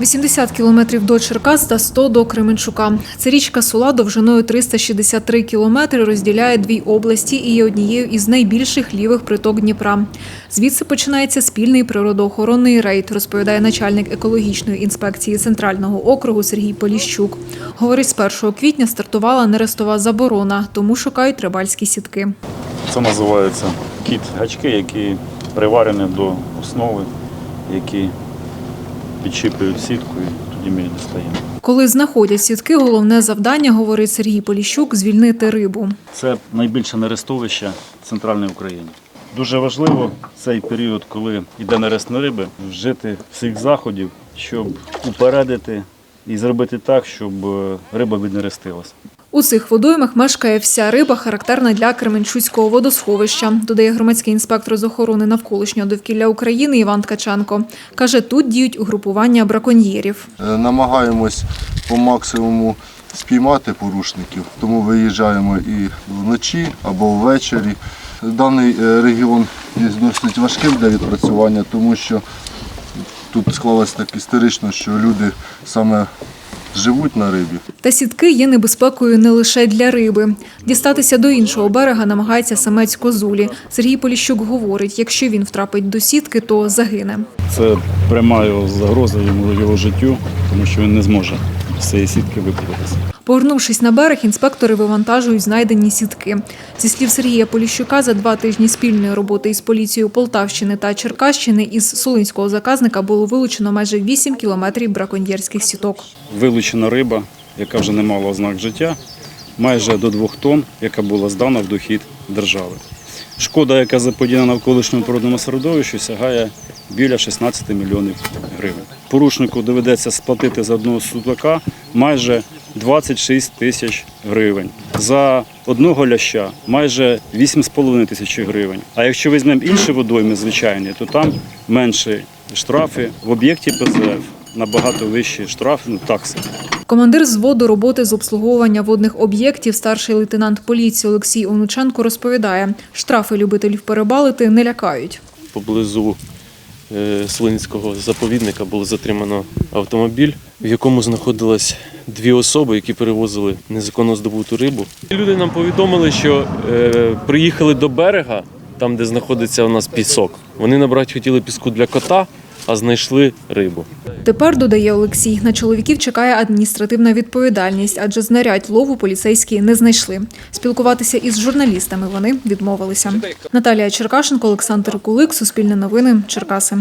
80 кілометрів до Черкас та 100 до Кременчука. Це річка Сула довжиною 363 кілометри розділяє дві області і є однією із найбільших лівих приток Дніпра. Звідси починається спільний природоохоронний рейд, розповідає начальник екологічної інспекції центрального округу Сергій Поліщук. Говорить, з 1 квітня стартувала нерестова заборона, тому шукають рибальські сітки. Це називається кіт гачки, які приварені до основи, які підчіплюють сітку і тоді ми її дістаємо. Коли знаходять сітки, головне завдання, говорить Сергій Поліщук, звільнити рибу. Це найбільше нерестовище в центральній Україні. Дуже важливо цей період, коли йде нерест на риби, вжити всіх заходів, щоб упередити і зробити так, щоб е, риба віднерестилася. У цих водоймах мешкає вся риба, характерна для Кременчуцького водосховища, додає громадський інспектор з охорони навколишнього довкілля України Іван Ткаченко. Каже, тут діють угрупування браконьєрів. Е, Намагаємось по максимуму спіймати порушників, тому виїжджаємо і вночі або ввечері. Даний е, регіон є досить важким для відпрацювання, тому що тут склалось так історично, що люди саме живуть на рибі. Та сітки є небезпекою не лише для риби. Дістатися до іншого берега намагається самець козулі. Сергій Поліщук говорить, якщо він втрапить до сітки, то загине. Це пряма його загроза йому його життю, тому що він не зможе з цієї сітки випутатися. Повернувшись на берег, інспектори вивантажують знайдені сітки. Зі слів Сергія Поліщука, за два тижні спільної роботи із поліцією Полтавщини та Черкащини із Солинського заказника було вилучено майже 8 кілометрів браконьєрських сіток. Вилучена риба, яка вже не мала ознак життя, майже до двох тонн, яка була здана в дохід держави. Шкода, яка заподіяна навколишньому природному середовищу, сягає біля 16 мільйонів гривень. Порушнику доведеться сплатити за одного судака майже 26 тисяч гривень. За одного ляща майже 8,5 тисячі гривень. А якщо візьмемо інші водойми звичайні, то там менші штрафи в об'єкті ПЗФ набагато вищі штрафи, ну такси. Командир зводу роботи з обслуговування водних об'єктів, старший лейтенант поліції Олексій Онученко розповідає, штрафи любителів перебалити не лякають. поблизу е, Слинського заповідника було затримано автомобіль, в якому знаходилось дві особи, які перевозили незаконно здобуту рибу. Люди нам повідомили, що е, приїхали до берега, там де знаходиться у нас пісок. Вони набрати хотіли піску для кота, а знайшли рибу. Тепер, додає Олексій, на чоловіків чекає адміністративна відповідальність, адже знарядь лову поліцейські не знайшли. Спілкуватися із журналістами вони відмовилися. Наталія Черкашенко, Олександр Кулик, Суспільне новини, Черкаси.